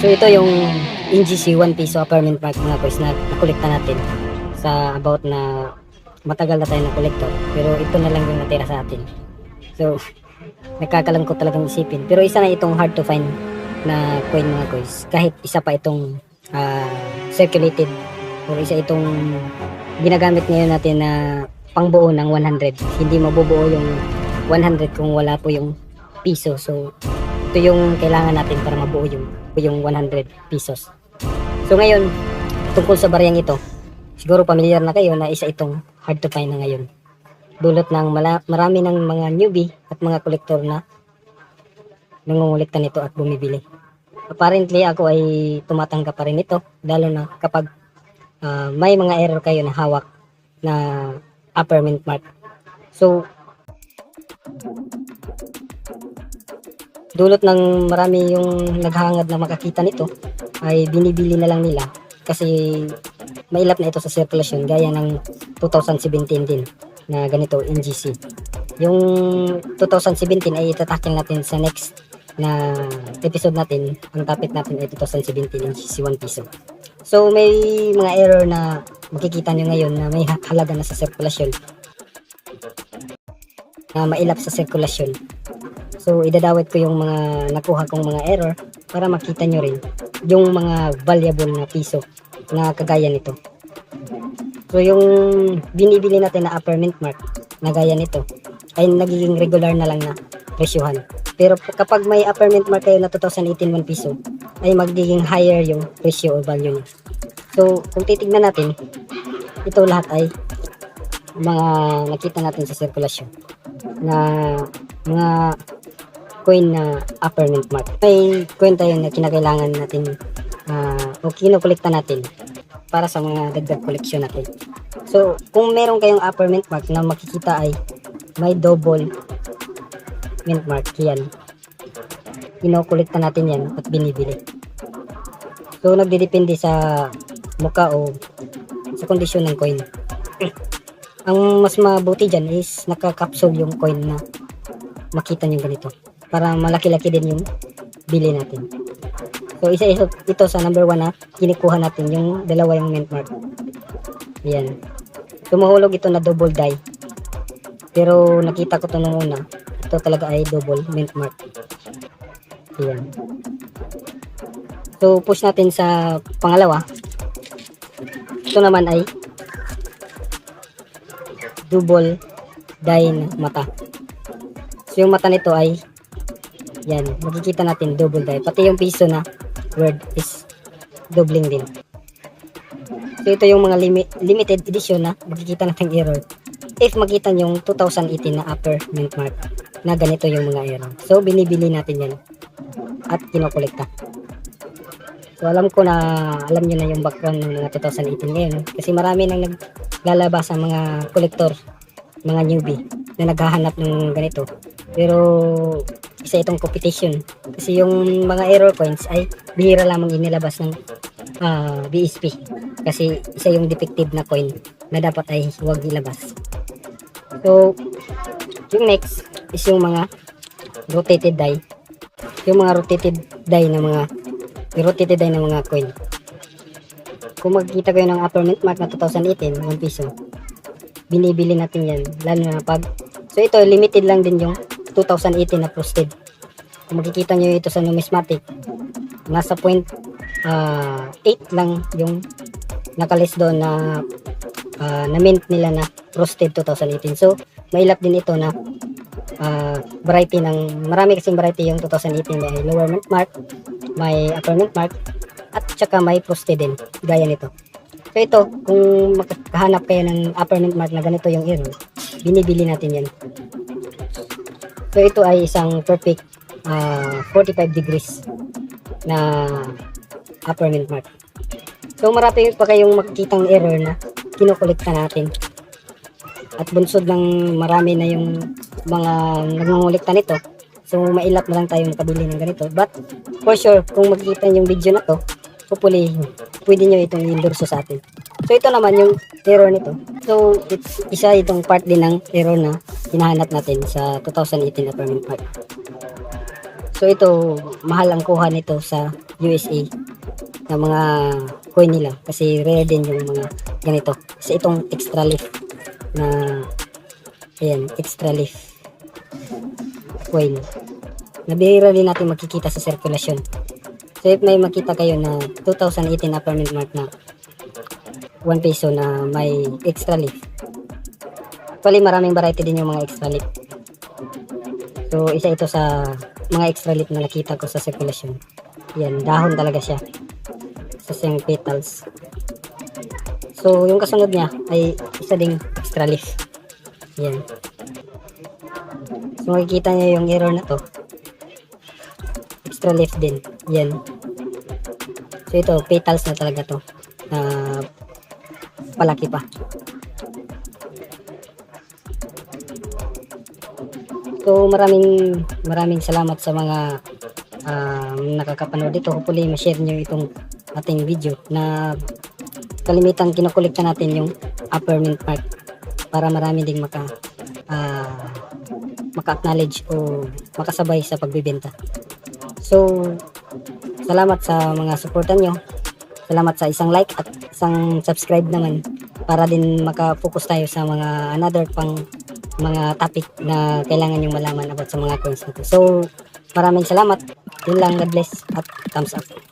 So ito yung NGC 1 piso apartment park mga boys na nakolekta natin sa about na matagal na tayo na pero ito na lang yung natira sa atin. So nagkakalangkot talagang isipin. Pero isa na itong hard to find na coin mga boys. Kahit isa pa itong ah, circulated or isa itong ginagamit ngayon natin na pangbuo ng 100 hindi mabubuo yung 100 kung wala po yung piso. So ito yung kailangan natin para mabuo yung yung 100 pesos. So ngayon, tungkol sa bariyang ito, siguro pamilyar na kayo na isa itong hard to find na ngayon. Dulot ng mala- marami ng mga newbie at mga kolektor na nangungulekta nito at bumibili. Apparently ako ay tumatanggap pa rin ito lalo na kapag ah, may mga error kayo na hawak na upper mint mark. So dulot ng marami yung naghangad na makakita nito ay binibili na lang nila kasi mailap na ito sa sirkulasyon gaya ng 2017 din na ganito NGC. Yung 2017 ay itatackle natin sa next na episode natin. Ang topic natin ay 2017 NGC 1 piso. So may mga error na makikita nyo ngayon na may ha- halaga na sa sirkulasyon na mailap sa sirkulasyon. So, idadawit ko yung mga nakuha kong mga error para makita nyo rin yung mga valuable na piso na kagaya nito. So, yung binibili natin na upper mint mark na gaya nito ay nagiging regular na lang na presyohan. Pero kapag may upper mint mark kayo na 2018 1 piso, ay magiging higher yung presyo o value niya. So, kung titignan natin, ito lahat ay mga nakita natin sa sirkulasyon na mga coin na upper mint mark. May coin tayo na kinakailangan natin ah, o kinokolekta natin para sa mga dagdag koleksyon natin. So, kung meron kayong upper mint mark na makikita ay may double mint mark yan. Kinokolekta natin yan at binibili. So, nagdidepende sa muka o sa kondisyon ng coin. Ang mas mabuti dyan is nakakapsule yung coin na makita nyo ganito para malaki-laki din yung bili natin. So isa ito, ito sa number 1 na kinikuha natin yung dalawa yung mint mark. Yan. Tumuhulog ito na double die. Pero nakita ko to nung una. Ito talaga ay double mint mark. Yan. So push natin sa pangalawa. Ito naman ay double die na mata. So yung mata nito ay yan, makikita natin double die. Pati yung piso na word is doubling din. So ito yung mga limi- limited edition na makikita natin error. If makita yung 2018 na upper mint mark na ganito yung mga error. So binibili natin yan at kinokolekta. So alam ko na alam nyo na yung background ng mga 2018 ngayon kasi marami nang naglalabas ang mga kolektor, mga newbie na naghahanap ng ganito. Pero isa itong competition kasi yung mga error coins ay bihira lamang inilabas ng ah, BSP kasi isa yung defective na coin na dapat ay huwag ilabas. So, yung next is yung mga rotated die. Yung mga rotated die na mga rotated die na mga coin. Kung makikita kayo ng upper mark na 2018, 1 piso, binibili natin yan. Lalo na pag, so ito, limited lang din yung 2018 na frosted. Kung makikita nyo ito sa numismatic, nasa point ah, 8 lang yung nakalist doon na ah, na mint nila na frosted 2018. So, mailap din ito na ah, variety ng, marami kasing variety yung 2018 may lower mint mark, may upper mint mark, at saka may frosted din, gaya nito. So ito, kung makahanap kayo ng upper mint mark na ganito yung error, binibili natin yan. So ito ay isang perfect ah, 45 degrees na upper mint mark. So marami pa kayong makikitang error na kinokolekta natin. At bunsod ng marami na yung mga nangongolekta nito. So mailap na lang tayo makabili ng ganito. But for sure, kung makikita yung video na to, hopefully pwede nyo itong endorso sa atin. So ito naman yung error nito. So it's isa itong part din ng error na hinahanap natin sa 2018 na permit part. So ito, mahal ang kuha nito sa USA na mga coin nila kasi rare din yung mga ganito. Kasi itong extra leaf na ayan, extra leaf coin. Nabihira din natin makikita sa sirkulasyon. So if may makita kayo na 2018 upper mint mark na 1 peso na may extra leaf. Actually maraming variety din yung mga extra leaf. So isa ito sa mga extra leaf na nakita ko sa sirkulasyon. Yan, dahon talaga siya. Sa siyang petals. So yung kasunod niya ay isa ding extra leaf. Yan. So makikita niyo yung error na to. Extra leaf din. Yan. So ito, petals na talaga to. Na palaki pa. So maraming maraming salamat sa mga um, nakakapanood dito. Hopefully ma-share nyo itong ating video na kalimitan kinukulikta natin yung upper mint mark para marami ding maka ah, maka-acknowledge o makasabay sa pagbibenta. So, salamat sa mga suportan nyo. Salamat sa isang like at isang subscribe naman para din maka-focus tayo sa mga another pang mga topic na kailangan yung malaman about sa mga coins na. So, maraming salamat. Yun lang. God bless at thumbs up.